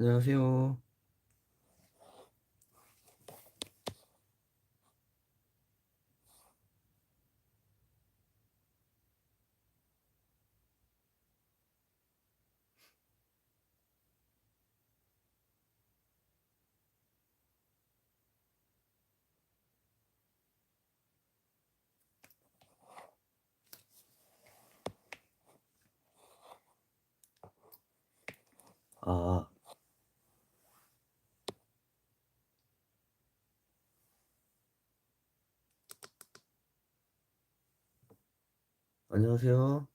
안녕하세요. 아. 안녕하세요.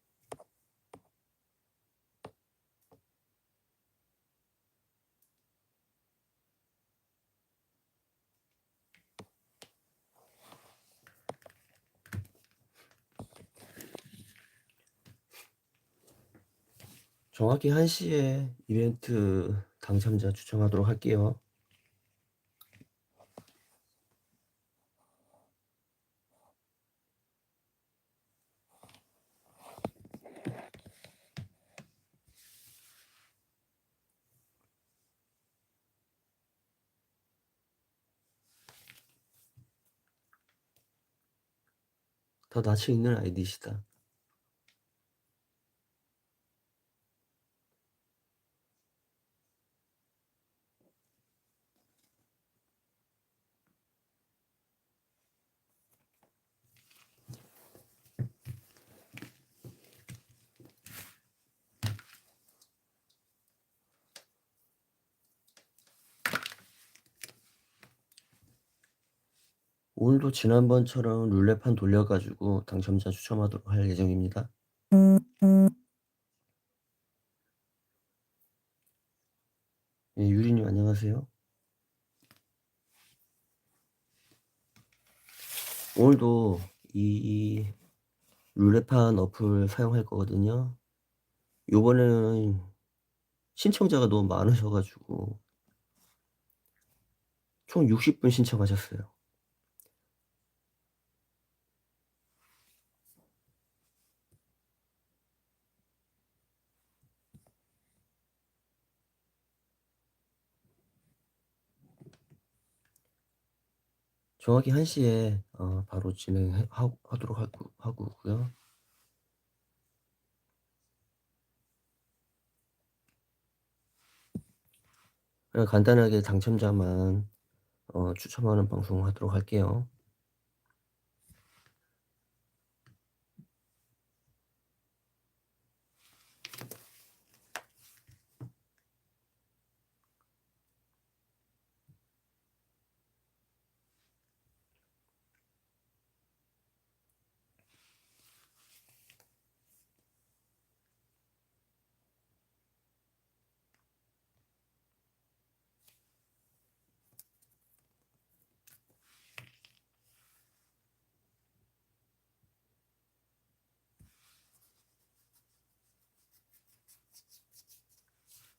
정확히 1시에 이벤트 당첨자 추첨하도록 할게요. 더 낯이 있는 아이디시다. 오늘도 지난번처럼 룰렛판 돌려 가지고 당첨자 추첨하도록 할 예정입니다. 예, 유리 님 안녕하세요. 오늘도 이 룰렛판 어플 사용할 거거든요. 요번에는 신청자가 너무 많으셔 가지고 총 60분 신청하셨어요. 정확히 1시에 어 바로 진행해 하 하도록 하고 하고요. 간단하게 당첨자만 어 추첨하는 방송 하도록 할게요.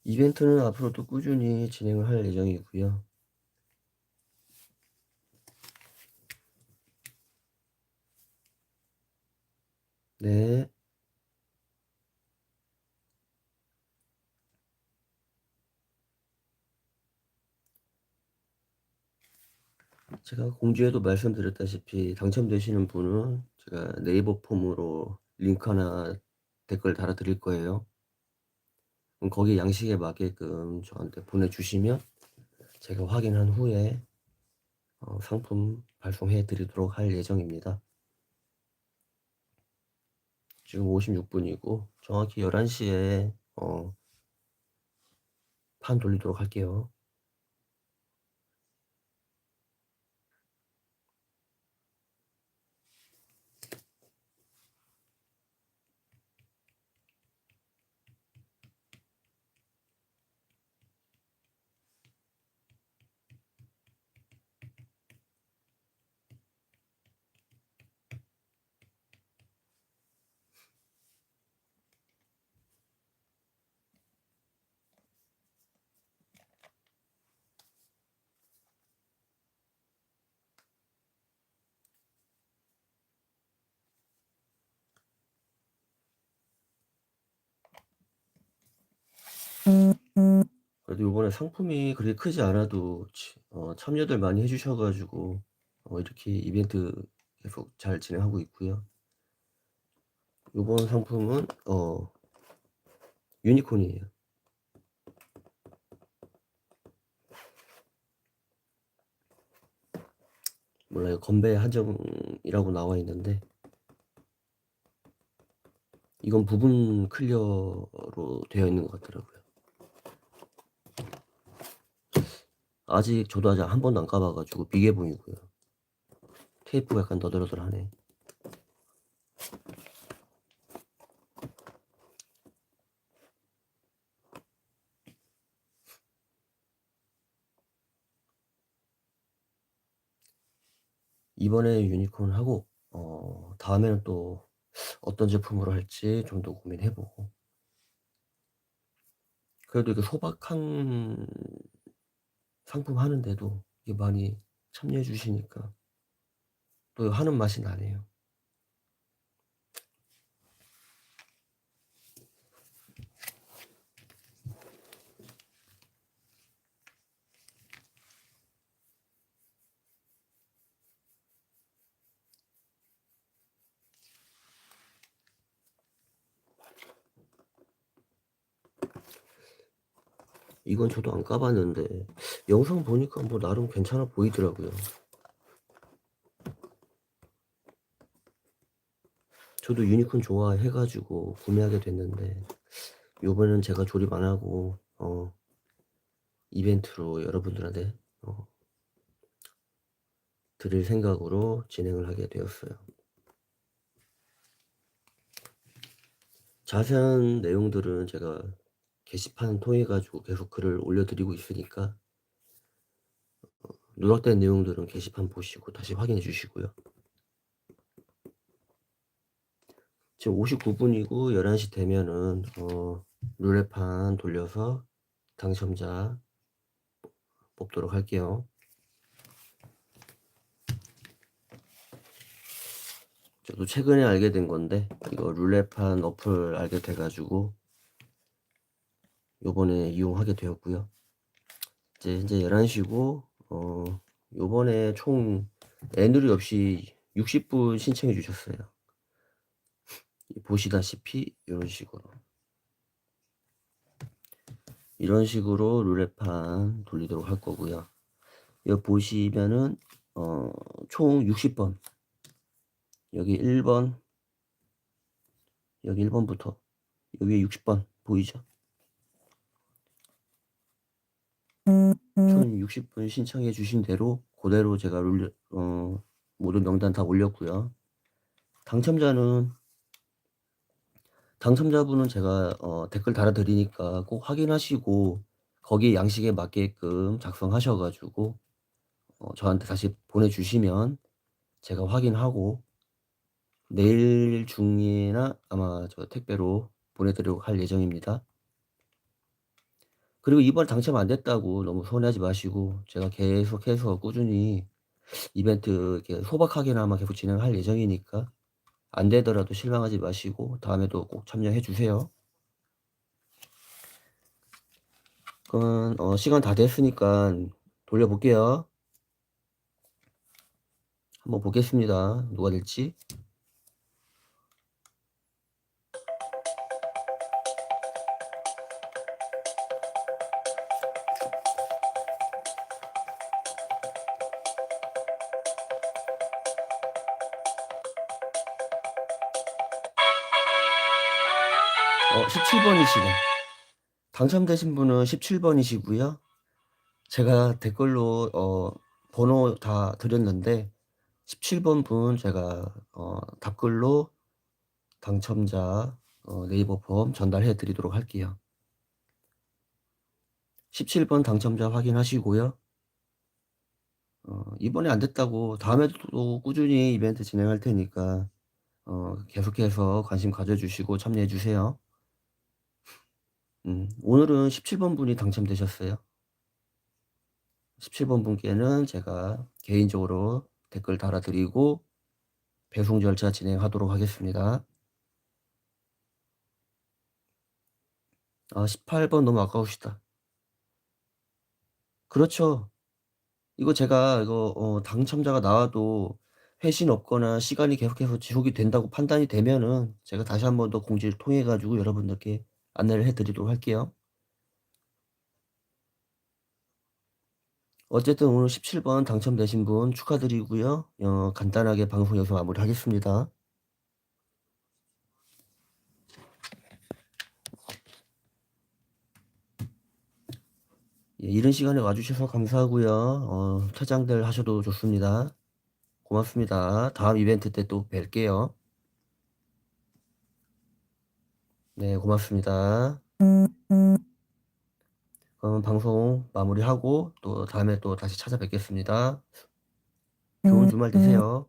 이벤트는 앞으로도 꾸준히 진행을 할 예정이고요. 네. 제가 공지에도 말씀드렸다시피 당첨되시는 분은 제가 네이버 폼으로 링크 하나 댓글 달아 드릴 거예요. 그럼 거기 양식에 맞게끔 저한테 보내주시면 제가 확인한 후에 어 상품 발송해 드리도록 할 예정입니다. 지금 56 분이고 정확히 11시에 어 판 돌리도록 할게요. 그래도 요번에 상품이 그렇게 크지 않아도 어 참여들 많이 해 주셔 가지고 어 이렇게 이벤트 계속 잘 진행하고 있고요. 요번 상품은 어 유니콘이에요. 몰라요. 건배 한정이라고 나와 있는데 이건 부분 클리어로 되어 있는 것 같더라고요. 아직 저도 아직 한 번도 안 까봐 가지고 비개봉이고요. 테이프가 약간 너덜너덜하네. 이번에 유니콘 하고 어 다음에는 또 어떤 제품으로 할지 좀 더 고민해 보고 그래도 이게 소박한 상품 하는데도 많이 참여해 주시니까 또 하는 맛이 나네요. 이건 저도 안 까 봤는데 영상 보니까 뭐 나름 괜찮아 보이더라고요. 저도 유니콘 좋아해 가지고 구매하게 됐는데 요번에는 제가 조립 안 하고 어 이벤트로 여러분들한테 어 드릴 생각으로 진행을 하게 되었어요. 자세한 내용들은 제가 게시판 통해 가지고 계속 글을 올려 드리고 있으니까 어 누락된 내용들은 게시판 보시고 다시 확인해 주시고요. 지금 59 분이고 11시 되면은 어 룰렛판 돌려서 당첨자 뽑도록 할게요. 저도 최근에 알게 된 건데 이거 룰렛판 어플 알게 돼 가지고 요번에 이용하게 되었고요. 이제 현재 11 시고 어 요번에 총 애누리 없이 60분 신청해 주셨어요. 보시다시피 요런 식으로. 이런 식으로 룰렛판 돌리도록 할 거고요. 여기 보시면은 어 총 60번. 여기 1번 여기 1번부터 여기 60번 보이죠? 총 60분 신청해 주신 대로 고대로 제가 룰어 모든 명단 다 올렸고요. 당첨자는 당첨자분은 제가 어 댓글 달아 드리니까 꼭 확인하시고 거기 양식에 맞게끔 작성하셔 가지고 어 저한테 다시 보내 주시면 제가 확인하고 내일 중이나 아마 저 택배로 보내 드리도록 할 예정입니다. 그리고 이번에 당첨 안 됐다고 너무 서운해하지 마시고 제가 계속해서 꾸준히 이벤트 이렇게 소박하게나마 계속 진행할 예정이니까 안 되더라도 실망하지 마시고 다음에도 꼭 참여해 주세요. 그러면 어 시간 다 됐으니깐 돌려 볼게요. 한번 보겠습니다. 누가 될지. 당첨되신 분은 17 번이시고요. 제가 댓글로 어 번호 다 드렸는데 17번 분 제가 어 답글로 당첨자 어 네이버 폼 전달해 드리도록 할게요. 17번 당첨자 확인하시고요. 어 이번에 안 됐다고 다음에도 또 꾸준히 이벤트 진행할 테니까 어 계속해서 관심 가져 주시고 참여해 주세요. 음 오늘은 17번 분이 당첨되셨어요. 17번 분께는 제가 개인적으로 댓글 달아 드리고 배송 절차 진행하도록 하겠습니다. 아 18번 너무 아까우시다. 그렇죠. 이거 제가 이거 어 당첨자가 나와도 회신 없거나 시간이 계속해서 지속이 된다고 판단이 되면은 제가 다시 한 번 더 공지를 통해 가지고 여러분들께 안내를 해 드리도록 할게요. 어쨌든 오늘 17번 당첨되신 분 축하드리고요. 어 간단하게 방송 여기서 마무리하겠습니다. 예 이른 시간에 와 주셔서 감사하고요. 어 퇴장들 하셔도 좋습니다. 고맙습니다. 다음 이벤트 때 또 뵐게요. 네 고맙습니다. 그럼 방송 마무리하고 또 다음에 또 다시 찾아뵙겠습니다. 좋은 주말 되세요.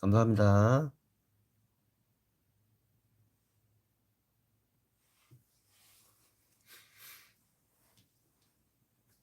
감사합니다.